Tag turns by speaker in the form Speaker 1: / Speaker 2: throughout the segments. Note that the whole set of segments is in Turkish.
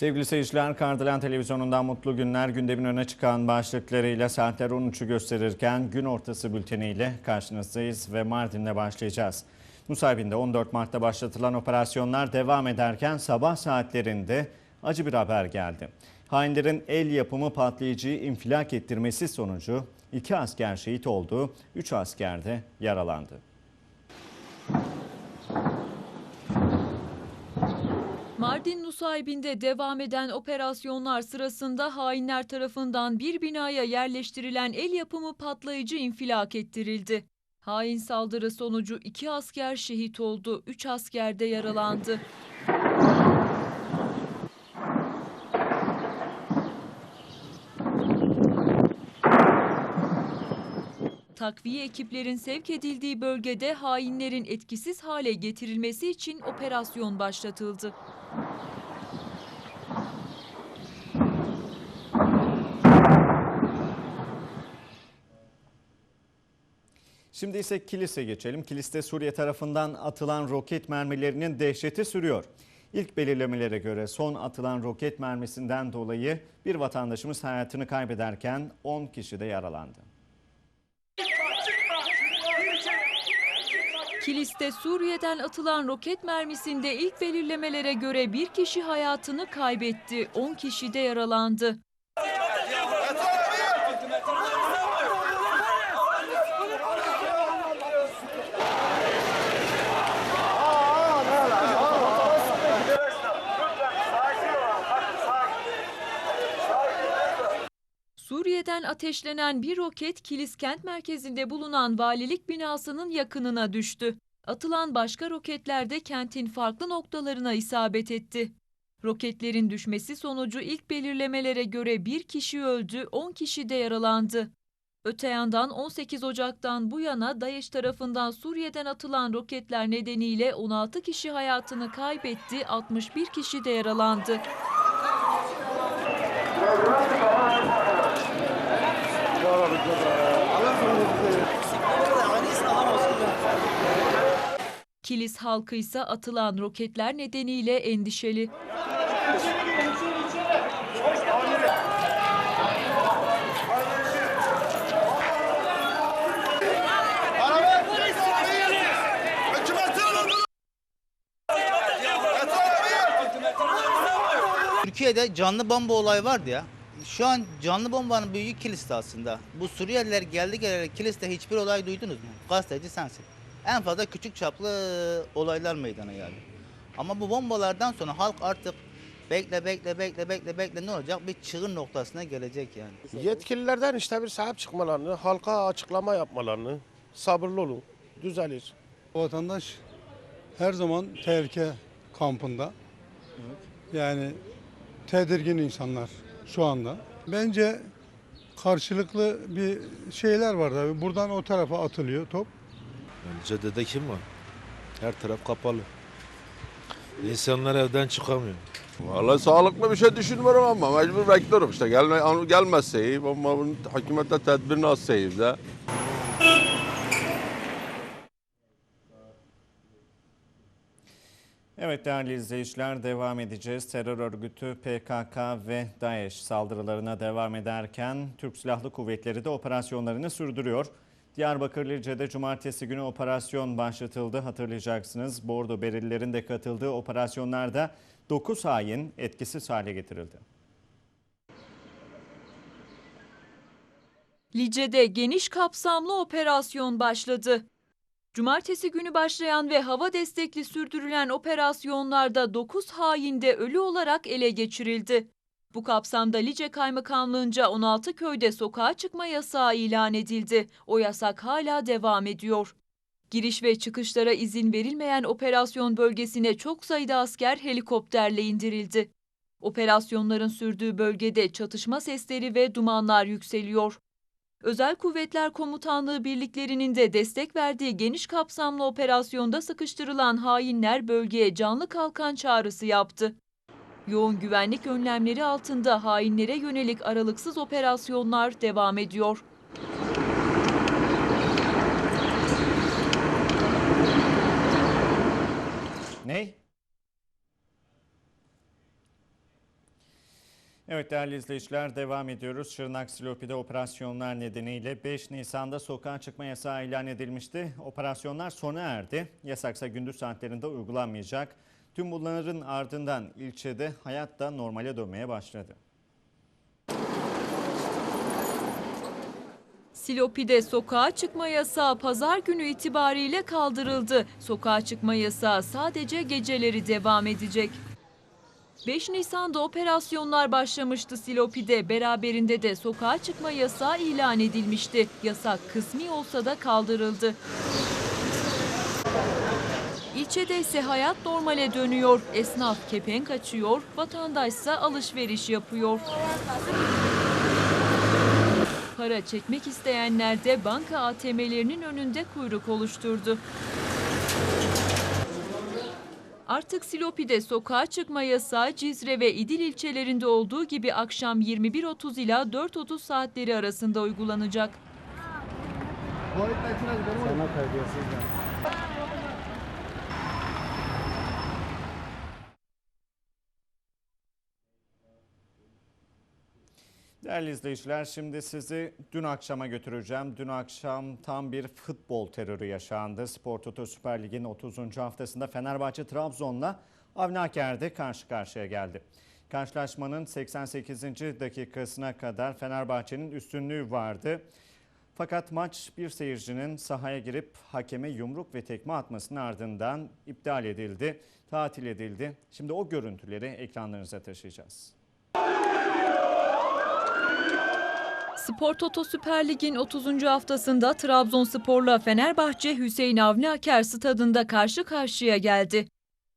Speaker 1: Sevgili seyirciler, Kardelen Televizyonu'ndan mutlu günler gündemin öne çıkan başlıklarıyla saatler 13'ü gösterirken gün ortası bülteniyle karşınızdayız ve Mardin'le başlayacağız. Nusaybin'de 14 Mart'ta başlatılan operasyonlar devam ederken sabah saatlerinde acı bir haber geldi. Hainlerin el yapımı patlayıcıyı infilak ettirmesi sonucu iki asker şehit oldu, 3 asker de yaralandı.
Speaker 2: Mardin Nusaybin'de devam eden operasyonlar sırasında hainler tarafından bir binaya yerleştirilen el yapımı patlayıcı infilak ettirildi. Hain saldırı sonucu iki asker şehit oldu, üç asker de yaralandı. Takviye ekiplerin sevk edildiği bölgede hainlerin etkisiz hale getirilmesi için operasyon başlatıldı.
Speaker 1: Şimdi ise Kilis'e geçelim. Kilis'te Suriye tarafından atılan roket mermilerinin dehşeti sürüyor. İlk belirlemelere göre son atılan roket mermisinden dolayı bir vatandaşımız hayatını kaybederken 10 kişi de yaralandı.
Speaker 2: Kilis'te Suriye'den atılan roket mermisinde ilk belirlemelere göre bir kişi hayatını kaybetti, 10 kişi de yaralandı. Suriye'den ateşlenen bir roket Kilis kent merkezinde bulunan valilik binasının yakınına düştü. Atılan başka roketler de kentin farklı noktalarına isabet etti. Roketlerin düşmesi sonucu ilk belirlemelere göre bir kişi öldü, 10 kişi de yaralandı. Öte yandan 18 Ocak'tan bu yana DAEŞ tarafından Suriye'den atılan roketler nedeniyle 16 kişi hayatını kaybetti, 61 kişi de yaralandı. Kilis halkı ise atılan roketler nedeniyle endişeli.
Speaker 3: Türkiye'de canlı bomba olayı vardı ya. Şu an canlı bombanın büyüğü Kilis'te aslında. Bu Suriyeliler geldi geleli Kilis'te hiçbir olay duydunuz mu? Gazeteci sensin. En fazla küçük çaplı olaylar meydana geldi. Ama bu bombalardan sonra halk artık bekle bekle bekle bekle bekle ne olacak? Bir çığır noktasına gelecek yani.
Speaker 4: Yetkililerden işte bir sahip çıkmalarını, halka açıklama yapmalarını, sabırlı olun, düzelir.
Speaker 5: Vatandaş her zaman tehlike kampında. Yani tedirgin insanlar şu anda. Bence karşılıklı bir şeyler var tabii. Buradan o tarafa atılıyor top.
Speaker 6: Yani caddede kim var? Her taraf kapalı. İnsanlar evden çıkamıyor.
Speaker 7: Vallahi sağlıklı bir şey düşünmüyorum ama mecbur bekliyorum işte. Gelme, gelmezse iyi ama bunun hükümette tedbirini alsa iyi de.
Speaker 1: Evet değerli izleyiciler devam edeceğiz. Terör örgütü PKK ve DAEŞ saldırılarına devam ederken Türk Silahlı Kuvvetleri de operasyonlarını sürdürüyor. Diyarbakır Lice'de cumartesi günü operasyon başlatıldı. Hatırlayacaksınız Bordo Berililerin de katıldığı operasyonlarda 9 hain etkisiz hale getirildi.
Speaker 2: Lice'de geniş kapsamlı operasyon başladı. Cumartesi günü başlayan ve hava destekli sürdürülen operasyonlarda 9 hain de ölü olarak ele geçirildi. Bu kapsamda Lice Kaymakamlığınca 16 köyde sokağa çıkma yasağı ilan edildi. O yasak hala devam ediyor. Giriş ve çıkışlara izin verilmeyen operasyon bölgesine çok sayıda asker helikopterle indirildi. Operasyonların sürdüğü bölgede çatışma sesleri ve dumanlar yükseliyor. Özel Kuvvetler Komutanlığı birliklerinin de destek verdiği geniş kapsamlı operasyonda sıkıştırılan hainler bölgeye canlı kalkan çağrısı yaptı. Yoğun güvenlik önlemleri altında hainlere yönelik aralıksız operasyonlar devam ediyor.
Speaker 1: Ne? Evet değerli izleyiciler devam ediyoruz. Şırnak Silopi'de operasyonlar nedeniyle 5 Nisan'da sokağa çıkma yasağı ilan edilmişti. Operasyonlar sona erdi. Yasaksa gündüz saatlerinde uygulanmayacak. Tüm bunların ardından ilçede hayat da normale dönmeye başladı.
Speaker 2: Silopi'de sokağa çıkma yasağı pazar günü itibariyle kaldırıldı. Sokağa çıkma yasağı sadece geceleri devam edecek. 5 Nisan'da operasyonlar başlamıştı Silopi'de. Beraberinde de sokağa çıkma yasağı ilan edilmişti. Yasak kısmi olsa da kaldırıldı. İlçede ise hayat normale dönüyor. Esnaf kepenk açıyor, vatandaşsa alışveriş yapıyor. Para çekmek isteyenler de banka ATM'lerinin önünde kuyruk oluşturdu. Artık Silopi'de sokağa çıkma yasağı Cizre ve İdil ilçelerinde olduğu gibi akşam 21.30 ila 4.30 saatleri arasında uygulanacak.
Speaker 1: Değerli izleyiciler şimdi sizi dün akşama götüreceğim. Dün akşam tam bir futbol terörü yaşandı. Spor Toto Süper Lig'in 30. haftasında Fenerbahçe Trabzon'la Avni Aker'de karşı karşıya geldi. Karşılaşmanın 88. dakikasına kadar Fenerbahçe'nin üstünlüğü vardı. Fakat maç bir seyircinin sahaya girip hakeme yumruk ve tekme atmasının ardından iptal edildi, tatil edildi. Şimdi o görüntüleri ekranlarınıza taşıyacağız.
Speaker 2: Spor Toto Süper Lig'in 30. haftasında Trabzonspor'la Fenerbahçe Hüseyin Avni Aker stadında karşı karşıya geldi.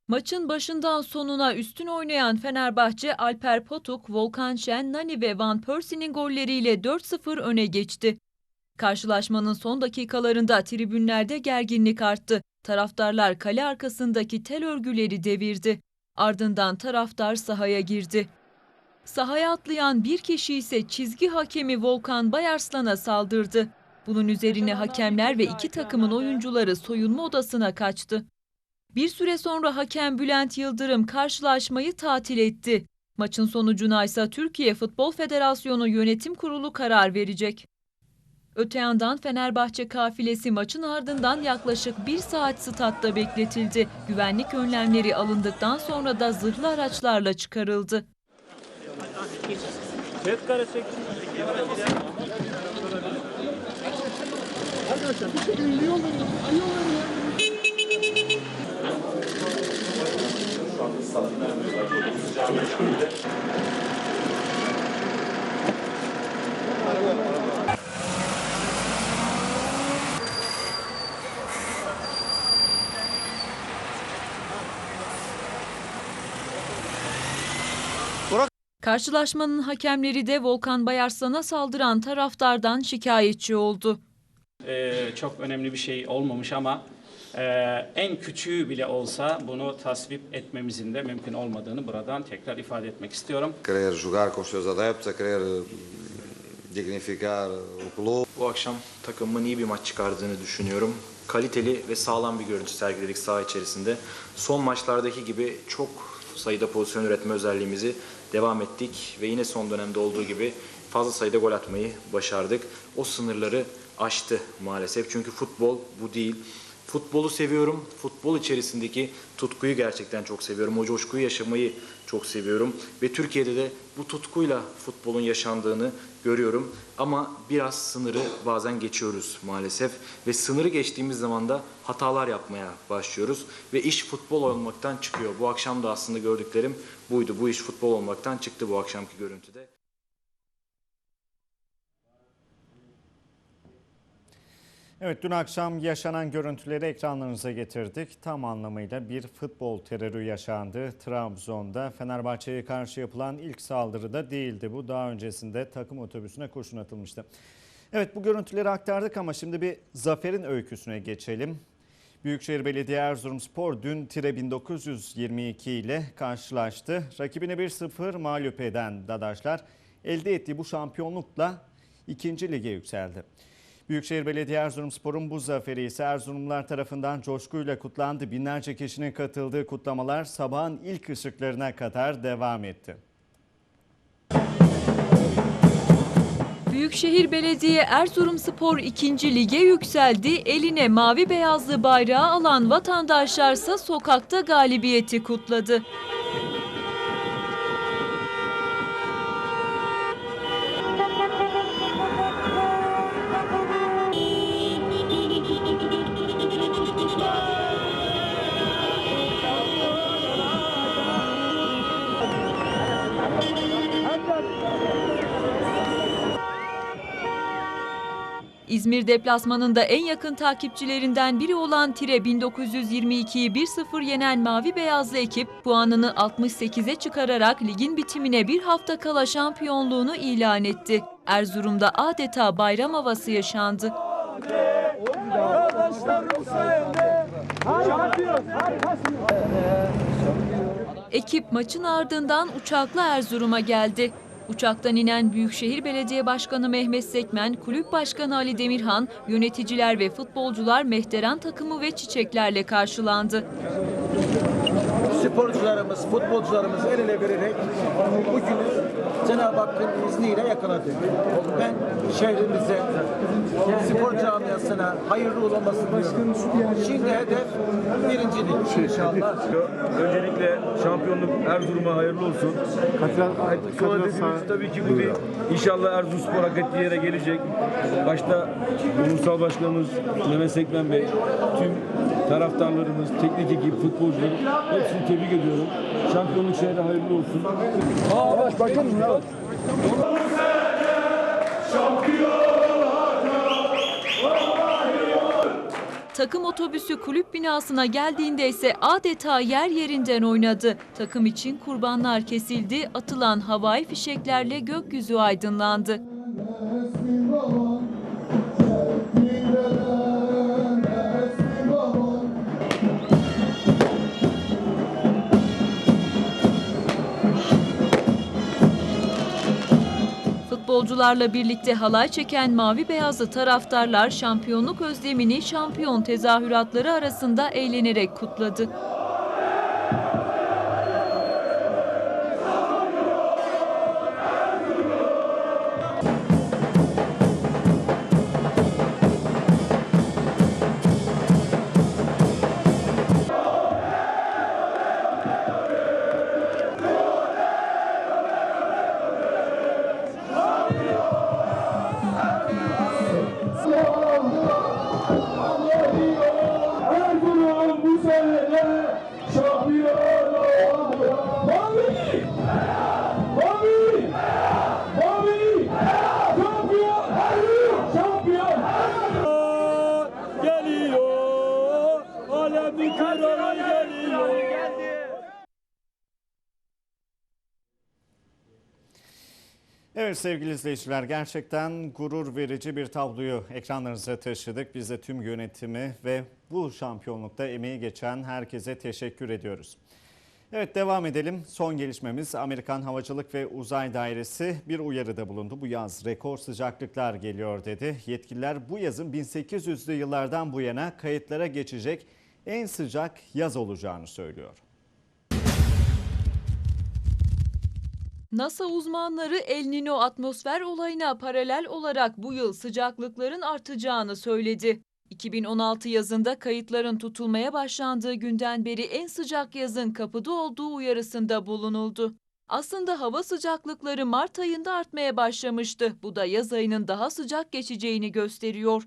Speaker 2: Maçın başından sonuna üstün oynayan Fenerbahçe Alper Potuk, Volkan Şen, Nani ve Van Persie'nin golleriyle 4-0 öne geçti. Karşılaşmanın son dakikalarında tribünlerde gerginlik arttı. Taraftarlar kale arkasındaki tel örgüleri devirdi. Ardından taraftar sahaya girdi. Sahaya atlayan bir kişi ise çizgi hakemi Volkan Bayarslan'a saldırdı. Bunun üzerine hakemler ve iki takımın oyuncuları soyunma odasına kaçtı. Bir süre sonra hakem Bülent Yıldırım karşılaşmayı tatil etti. Maçın sonucuna ise Türkiye Futbol Federasyonu Yönetim Kurulu karar verecek. Öte yandan Fenerbahçe kafilesi maçın ardından yaklaşık bir saat statta bekletildi. Güvenlik önlemleri alındıktan sonra da zırhlı araçlarla çıkarıldı. Set kare. Arkadaşlar bir şekilde yol verin. Yol verin. Şu anda stadında Thank you. Karşılaşmanın hakemleri de Volkan Bayarslan'a saldıran taraftardan şikayetçi oldu.
Speaker 8: Ee, çok önemli bir şey olmamış ama e, en küçüğü bile olsa bunu tasvip etmemizin de mümkün olmadığını buradan tekrar ifade etmek istiyorum.
Speaker 9: querer jogar com seus adeptos, querer eh, dignificar o clube.
Speaker 10: Bu akşam takımımın iyi bir maç çıkardığını düşünüyorum. Kaliteli ve sağlam bir görüntü sergiledik saha içerisinde. Son maçlardaki gibi çok sayıda pozisyon üretme özelliğimizi devam ettik ve yine son dönemde olduğu gibi fazla sayıda gol atmayı başardık. O sınırları aştı maalesef. Çünkü futbol bu değil. Futbolu seviyorum. Futbol içerisindeki tutkuyu gerçekten çok seviyorum. O coşkuyu yaşamayı çok seviyorum. Ve Türkiye'de de bu tutkuyla futbolun yaşandığını görüyorum. Ama biraz sınırı bazen geçiyoruz maalesef. Ve sınırı geçtiğimiz zaman da hatalar yapmaya başlıyoruz. Ve iş futbol olmaktan çıkıyor. Bu akşam da aslında gördüklerim buydu. Bu iş futbol olmaktan çıktı bu akşamki görüntüde.
Speaker 1: Evet dün akşam yaşanan görüntüleri ekranlarınıza getirdik. Tam anlamıyla bir futbol terörü yaşandı. Trabzon'da Fenerbahçe'ye karşı yapılan ilk saldırı da değildi. Bu daha öncesinde takım otobüsüne kurşun atılmıştı. Evet bu görüntüleri aktardık ama şimdi bir zaferin öyküsüne geçelim. Büyükşehir Belediye Erzurumspor dün Tire 1922 ile karşılaştı. Rakibini 1-0 mağlup eden Dadaşlar elde ettiği bu şampiyonlukla ikinci lige yükseldi. Büyükşehir Belediye Erzurumspor'un bu zaferi ise Erzurumlular tarafından coşkuyla kutlandı. Binlerce kişinin katıldığı kutlamalar sabahın ilk ışıklarına kadar devam etti.
Speaker 2: Büyükşehir Belediye Erzurumspor 2. lige yükseldi. Eline mavi beyazlı bayrağı alan vatandaşlarsa sokakta galibiyeti kutladı. İzmir deplasmanında en yakın takipçilerinden biri olan Tire 1922'yi 1-0 yenen Mavi Beyazlı ekip puanını 68'e çıkararak ligin bitimine bir hafta kala şampiyonluğunu ilan etti. Erzurum'da adeta bayram havası yaşandı. Ekip maçın ardından uçakla Erzurum'a geldi. Uçaktan inen Büyükşehir Belediye Başkanı Mehmet Sekmen, Kulüp Başkanı Ali Demirhan, yöneticiler ve futbolcular Mehteran takımı ve çiçeklerle karşılandı.
Speaker 11: Sporcularımız, futbolcularımız el ele vererek bugünü Cenab-ı Hakk'ın izniyle yakaladık. Ben şehrimize, spor camiasına hayırlı olmasını diliyorum. Şimdi hedef birincilik inşallah.
Speaker 12: Öncelikle şampiyonluk Erzurum'a hayırlı olsun. Sonra dediğimiz tabii ki bu bir inşallah Erzurumspor hak ettiği yere gelecek. Başta Ulusal Başkanımız Mehmet Sekmen Bey, tüm taraftarlarımız, teknik ekip, futbolcular hepsini tebrik ediyorum. Şampiyonluk şehre hayırlı olsun. Aa, baş bakın ya.
Speaker 2: Takım otobüsü kulüp binasına geldiğinde ise adeta yer yerinden oynadı. Takım için kurbanlar kesildi, atılan havai fişeklerle gökyüzü aydınlandı. Futbolcularla birlikte halay çeken mavi beyazlı taraftarlar şampiyonluk özlemini şampiyon tezahüratları arasında eğlenerek kutladı.
Speaker 1: Evet sevgili izleyiciler gerçekten gurur verici bir tabloyu ekranlarınıza taşıdık. Biz de tüm yönetimi ve bu şampiyonlukta emeği geçen herkese teşekkür ediyoruz. Evet devam edelim. Son gelişmemiz Amerikan Havacılık ve Uzay Dairesi bir uyarıda bulundu. Bu yaz rekor sıcaklıklar geliyor dedi. Yetkililer bu yazın 1800'lü yıllardan bu yana kayıtlara geçecek en sıcak yaz olacağını söylüyor.
Speaker 2: NASA uzmanları El Nino atmosfer olayına paralel olarak bu yıl sıcaklıkların artacağını söyledi. 2016 yazında kayıtların tutulmaya başlandığı günden beri en sıcak yazın kapıda olduğu uyarısında bulunuldu. Aslında hava sıcaklıkları Mart ayında artmaya başlamıştı. Bu da yaz ayının daha sıcak geçeceğini gösteriyor.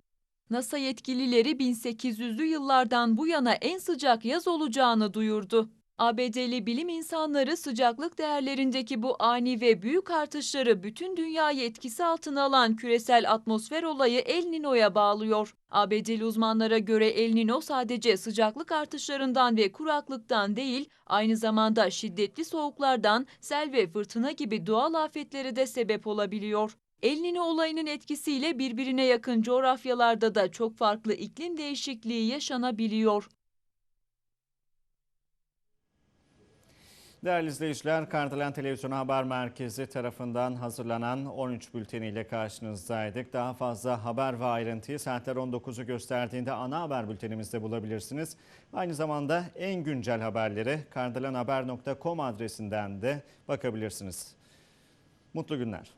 Speaker 2: NASA yetkilileri 1800'lü yıllardan bu yana en sıcak yaz olacağını duyurdu. ABD'li bilim insanları sıcaklık değerlerindeki bu ani ve büyük artışları bütün dünyayı etkisi altına alan küresel atmosfer olayı El Niño'ya bağlıyor. ABD'li uzmanlara göre El Niño sadece sıcaklık artışlarından ve kuraklıktan değil, aynı zamanda şiddetli soğuklardan, sel ve fırtına gibi doğal afetlere de sebep olabiliyor. El Niño olayının etkisiyle birbirine yakın coğrafyalarda da çok farklı iklim değişikliği yaşanabiliyor.
Speaker 1: Değerli izleyiciler, Kardelen Televizyonu Haber Merkezi tarafından hazırlanan 13 bülteniyle karşınızdaydık. Daha fazla haber ve ayrıntıyı saatler 19'u gösterdiğinde ana haber bültenimizde bulabilirsiniz. Aynı zamanda en güncel haberleri kardelenhaber.com adresinden de bakabilirsiniz. Mutlu günler.